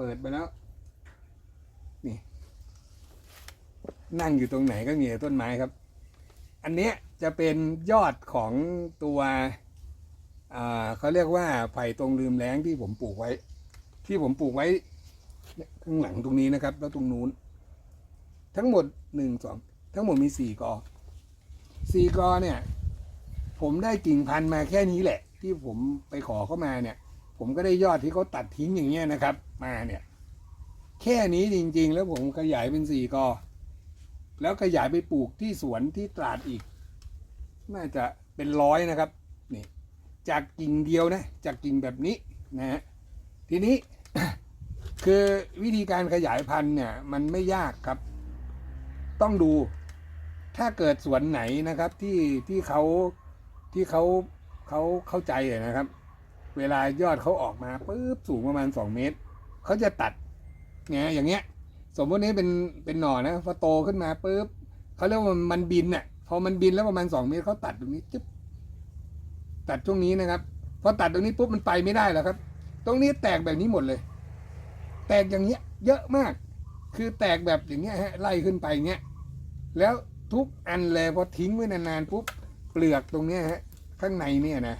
เปิดไปแล้ว นี่ นั่งอยู่ตรงไหนก็มีต้นไม้ครับ อันเนี้ยจะเป็นยอดของตัวเขาเรียกว่าไผ่ตรงลืมแล้งที่ผมปลูกไว้ ที่ผมปลูกไว้ ข้างหลังตรงนี้นะครับ แล้วตรงนู้น ทั้งหมดหนึ่งสองทั้งหมดมีสี่กอสี่กอเนี่ย ผมได้กิ่งพันธุ์มาแค่นี้แหละ ที่ผมไปขอเข้ามาเนี่ย ผมก็ได้ยอดที่เขาตัดทิ้งอย่างเงี้ยนะครับ มาเนี่ย แค่นี้จริง ๆ แล้วผมขยายเป็นสี่กอ แล้วขยายไปปลูกที่สวนที่ตราดอีก น่าจะเป็นร้อยนะครับนี่จากกิ่งเดียวนะ จากกิ่งแบบนี้นะฮะทีนี้คือวิธีการขยายพันธุ์เนี่ย มันไม่ยากครับ ต้องดู ถ้าเกิดสวนไหนนะครับที่ที่เขาที่เขาเขาเข้าใจนะครับ เวลายอดเขาออกมาปุ๊บสูงประมาณสองเมตรเขาจะตัดเนี่ยอย่างเงี้ย สมมตินี้เป็นเป็นหน่อนะพอโตขึ้นมาปุ๊บเขาเรียกว่ามันบินน่ะพอมันบินแล้วประมาณสองเมตรเขาตัดตรงนี้จึ๊บตัดช่วงนี้นะครับพอตัดตรงนี้ปุ๊บมันไปไม่ได้แล้วครับ ตรงนี้แตกแบบนี้หมดเลย แตกอย่างเงี้ย เยอะมาก คือแตกแบบอย่างเงี้ยฮะไล่ขึ้นไปเงี้ยแล้วทุกอันเลยพอทิ้งไว้นานๆปุ๊บเปลือกตรงเนี้ยฮะข้างในเนี่ยนะ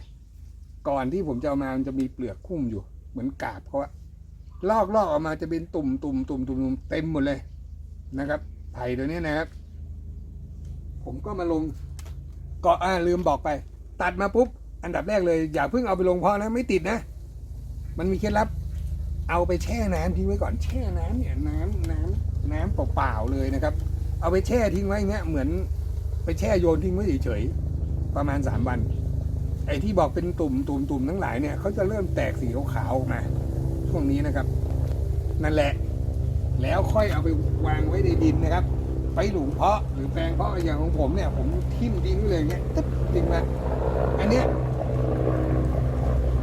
ก่อนที่ผมจะเอามามันจะมีเปลือกคุ้มอยู่ เหมือนกาบเขาอะลอกลอกออกมาจะเป็นตุ่มตุ่มตุ่มตุ่มตุ่มเต็มหมดเลยนะครับไผ่ตัวนี้นะครับ ผมก็มาลงเกาะอ่าลืมบอกไป ตัดมาปุ๊บอันดับแรกเลย อย่าเพิ่งเอาไปลงเพาะนะไม่ติดนะ มันมีเคล็ดลับ เอาไปแช่น้ำทิ้งไว้ก่อนแช่น้ำเนี่ยน้ำน้ำน้ำเปล่าๆเลยนะครับ เอาไปแช่ทิ้งไว้อย่างเงี้ยเหมือนไปแช่โยนทิ้งไว้เฉยๆประมาณสามวัน ไอ้ที่บอกเป็นตุ่มตุ่มตุ่มทั้งหลายเนี่ยเขาจะเริ่มแตกสีขาวๆออกมาช่วงนี้นะครับ นั่นแหละ แล้วค่อยเอาไปวางไว้ในดินนะครับ ไปหลุมเพาะหรือแปลงเพาะอย่างของผมเนี่ย ผมทิ่มดินเลยเงี้ยตึ๊บทิ้งมาอันเนี้ย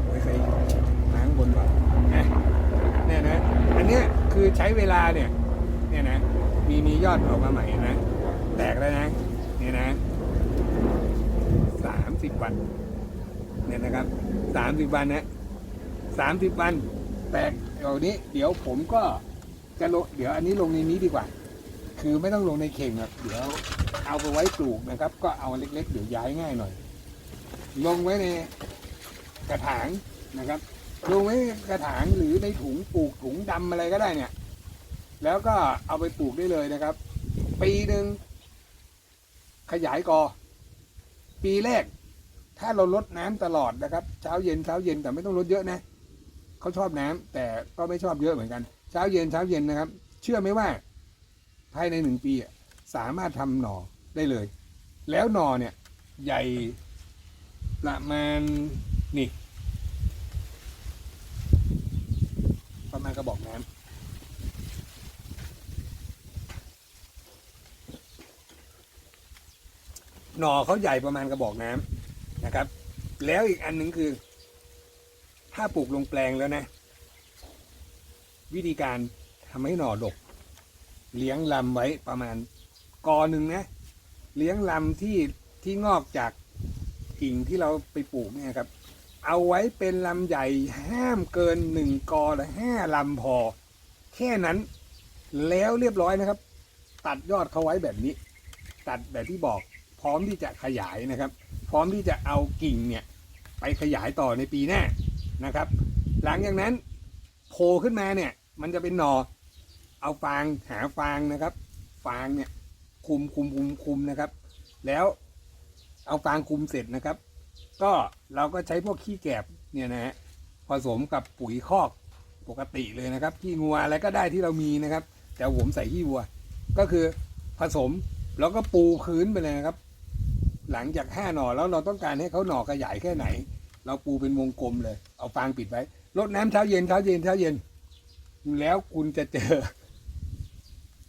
ไม่เคยล้างบนว่อะเนี่ยนะอันเนี้ยคือใช้เวลาเนี่ย เนี่ยนะ มีมียอดออกมาใหม่นะ แตกแล้วนะ เนี่ยนะสามสิบวัน เนี่ยนะครับสามสิบวันนะสามสิบวัน แตกเดี๋ยวนี้ เดี๋ยวผมก็จะลงเดี๋ยวอันนี้ลงในนี้ดีกว่า คือไม่ต้องลงในเข่งหรอกเดี๋ยวเอาไปไว้ปลูกนะครับ ก็เอาเล็กๆเดี๋ยวย้ายง่ายหน่อย ลงไว้ในกระถางนะครับลงไว้กระถางหรือในถุงปลูกถุงดำอะไรก็ได้เนี่ย แล้วก็เอาไปปลูกได้เลยนะครับ ปีหนึ่งขยายกอ ปีแรก ถ้าเราลดน้ำตลอดนะครับ เช้าเย็นเช้าเย็นแต่ไม่ต้องลดเยอะนะเขาชอบน้ำแต่ก็ไม่ชอบเยอะเหมือนกัน เช้าเย็นเช้าเย็นนะครับ เชื่อไหมว่า ภายในหนึ่งปีอะสามารถทำหน่อได้เลย แล้วหน่อเนี่ย ใหญ่ประมาณนี่ประมาณกระบอกน้ำหน่อเขาใหญ่ประมาณกระบอกน้ำ นะครับ แล้วอีกอันหนึ่งคือ ถ้าปลูกลงแปลงแล้วนะ วิธีการทำให้หน่อดก เลี้ยงลำไว้ประมาณกอหนึ่งนะ เลี้ยงลำที่ที่งอกจากกิ่งที่เราไปปลูกเนี่ยครับ เอาไว้เป็นลำใหญ่ห้ามเกินหนึ่งกอละห้าลำพอ แค่นั้นแล้วเรียบร้อยนะครับ ตัดยอดเขาไว้แบบนี้ ตัดแบบที่บอกพร้อมที่จะขยายนะครับ ร้อมที่จะเอากิ่งเนี่ยไปขยายต่อในปีหน้านะครับ หลังจากนั้นโผล่ขึ้นมาเนี่ยมันจะเป็นหนอเอาฟางหาฟางนะครับ ฟางเนี่ยคุมคุมคุมคุมนะครับ แล้วเอาฟางคุมเสร็จนะครับ ก็เราก็ใช้พวกขี้แกบเนี่ยนะฮะผสมกับปุ๋ยคอกปกติเลยนะครับขี้งัวอะไรก็ได้ที่เรามีนะครับ แต่ผมใส่ขี้วัว ก็คือผสมแล้วก็ปูพื้นไปเลยนะครับ หลังจากห้าหน่อแล้วเราต้องการให้เขาหน่อขยายแค่ไหน เราปูเป็นวงกลมเลย เอาฟางปิดไว้รดน้ำเช้าเย็นเช้าเย็นเช้าเย็น แล้วคุณจะเจอ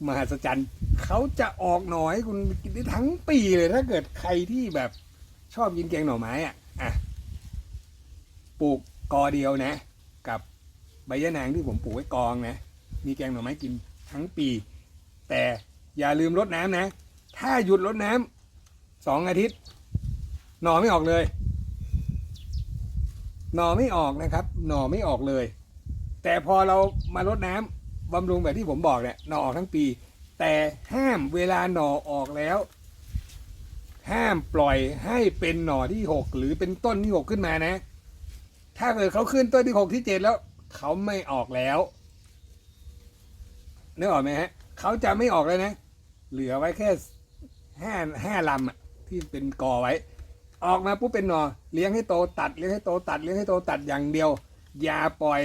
มหัศจรรย์เขาจะออกหน่อให้คุณกินได้ทั้งปีเลยถ้าเกิดใครที่แบบชอบกินแกงหน่อไม้อะอะปลูกกอเดียวนะ กับใบยะนางที่ผมปลูกไว้กองนะ มีแกงหน่อไม้กินทั้งปี แต่อย่าลืมรดน้ำนะ ถ้าหยุดรดน้ำ สองอาทิตย์ หน่อไม่ออกเลย หน่อไม่ออกนะครับ หน่อไม่ออกเลย แต่พอเรามารดน้ำบำรุงแบบที่ผมบอกเนี่ยหน่อออกทั้งปี แต่ห้ามเวลาหน่อออกแล้ว ห้ามปล่อยให้เป็นหน่อที่หกหรือเป็นต้นที่หกขึ้นมานะ ถ้าเกิดเขาขึ้นต้นที่หกที่เจ็ดแล้ว เขาไม่ออกแล้วนึกออกไหมฮะเขาจะไม่ออกเลยนะ เหลือไว้แค่ห้าห้าลำอะ ที่เป็นกอไว้ ออกมาปุ๊บเป็นหนอเลี้ยงให้โตตัดเลี้ยงให้โตตัดเลี้ยงให้โตตัดอย่างเดียว อย่าปล่อย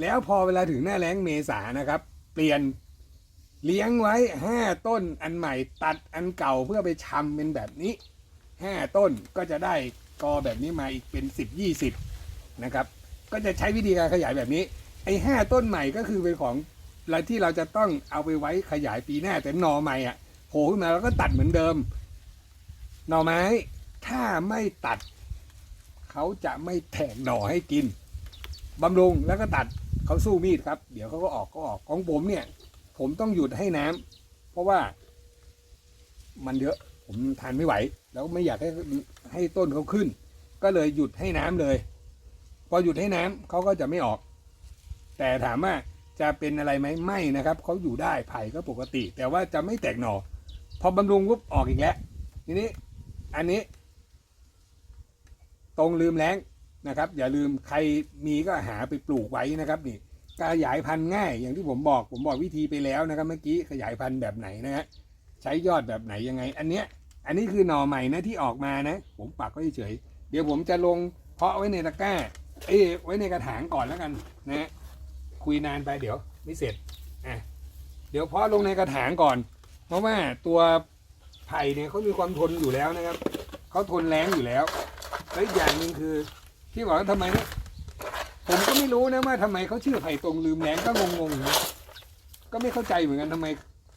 แล้วพอเวลาถึงหน้าแล้งเมษานะครับ เปลี่ยนเลี้ยงไว้ห้าต้นอันใหม่ตัดอันเก่าเพื่อไปชำเป็นแบบนี้ห้าต้นก็จะได้กอแบบนี้มาอีกเป็นสิบยี่สิบนะครับก็จะใช้วิธีการขยายแบบนี้ไอ้ห้าต้นใหม่ก็คือเป็นของอะไรที่เราจะต้องเอาไปไว้ขยายปีหน้าแต่นอใหม่อะโผล่ขึ้นมาแล้วก็ตัดเหมือนเดิม หน่อไม้ ถ้าไม่ตัด เขาจะไม่แทงหน่อให้กินบำรุงแล้วก็ตัดเขาสู้มีดครับ เดี๋ยวเขาก็ออกก็ออกของผมเนี่ย ผมต้องหยุดให้น้ำเพราะว่า มันเยอะ ผมทานไม่ไหว แล้วไม่อยากให้ให้ต้นเขาขึ้น ก็เลยหยุดให้น้ำเลย พอหยุดให้น้ำเขาก็จะไม่ออก แต่ถามว่าจะเป็นอะไรไหมไม่นะครับเขาอยู่ได้ไผ่ก็ปกติ แต่ว่าจะไม่แตกหน่อพอบำรุงปุ๊บออกอีกแล้วทีนี้ อันนี้ ตรงลืมแล้งนะครับ อย่าลืมใครมีก็หาไปปลูกไว้นะครับนี่ขยายพันธุ์ง่ายอย่างที่ผมบอกผมบอกวิธีไปแล้วนะครับ เมื่อกี้ขยายพันธุ์แบบไหนนะฮะใช้ยอดแบบไหนยังไง อันเนี้ย อันนี้คือหน่อใหม่นะที่ออกมานะ ผมปักไว้เฉยเดี๋ยวผมจะลงเพาะไว้ในตะกร้า เอ้ไว้ในกระถางก่อนแล้วกันนะฮะคุยนานไปเดี๋ยว ไม่เสร็จอะเดี๋ยวเพาะลงในกระถางก่อน เพราะว่าตัว ไผ่เนี่ยเขามีความทนอยู่แล้วนะครับเขาทนแรงอยู่แล้วแล้วอีกอย่างหนึ่งคือที่บอกว่าทำไมนะผมก็ไม่รู้นะว่าทำไมเขาชื่อไผ่ตรงลืมแรงก็งงๆนะก็ไม่เข้าใจเหมือนกันทำไม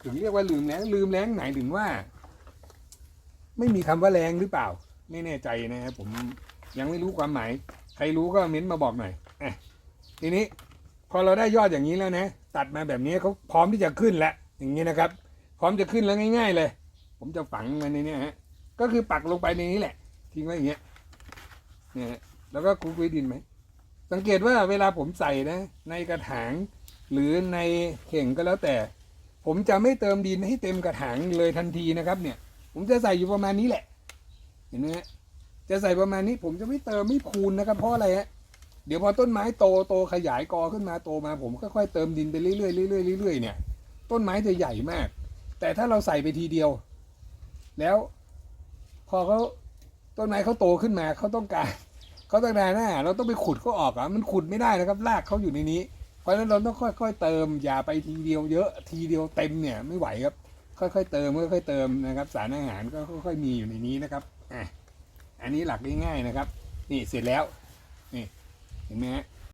ถึงเรียกว่าลืมแรงลืมแรงไหนถึงว่า ไม่มีคำว่าแรงหรือเปล่า ไม่แน่ใจนะครับผมยังไม่รู้ความหมาย ใครรู้ก็เม้นต์มาบอกหน่อยอะทีนี้พอเราได้ยอดอย่างนี้แล้วนะ ตัดมาแบบนี้เขาพร้อมที่จะขึ้นแล้วอย่างนี้นะครับ พร้อมจะขึ้นแล้วง่าย ๆ เลย ผมจะฝังมันในนี้ฮะ ก็คือปักลงไปในนี้แหละ ทิ้งไว้อย่างเงี้ย เนี่ยฮะแล้วก็คลุกไว้ดินไหม สังเกตว่าเวลาผมใส่นะ ในกระถาง หรือในเข่งก็แล้วแต่ ผมจะไม่เติมดินให้เต็มกระถางเลยทันทีนะครับ เนี่ย ผมจะใส่อยู่ประมาณนี้แหละ เห็นไหมฮะ จะใส่ประมาณนี้ ผมจะไม่เติมไม่คูณนะครับ เพราะอะไรฮะ เดี๋ยวพอต้นไม้โตโตขยายกอขึ้นมาโตมา ผมค่อยๆเติมดินไปเรื่อยๆเรื่อยๆเรื่อยๆเนี่ย ต้นไม้จะใหญ่มาก แต่ถ้าเราใส่ไปทีเดียว แล้วพอเขาต้นไม้เขาโตขึ้นมาเขาต้องการเขาต้องการหน้า เราต้องไปขุดเขาออกอะมันขุดไม่ได้นะครับรากเขาอยู่ในนี้ เพราะฉะนั้นเราต้องค่อย ๆ เติมอย่าไปทีเดียวเยอะทีเดียวเต็มเนี่ยไม่ไหวครับ ค่อยๆเติมค่อยๆเติมนะครับ สารอาหารก็ค่อยๆมีอยู่ในนี้นะครับอะอันนี้หลักง่ายๆนะครับ นี่เสร็จแล้วนี่เห็นไหมฮะ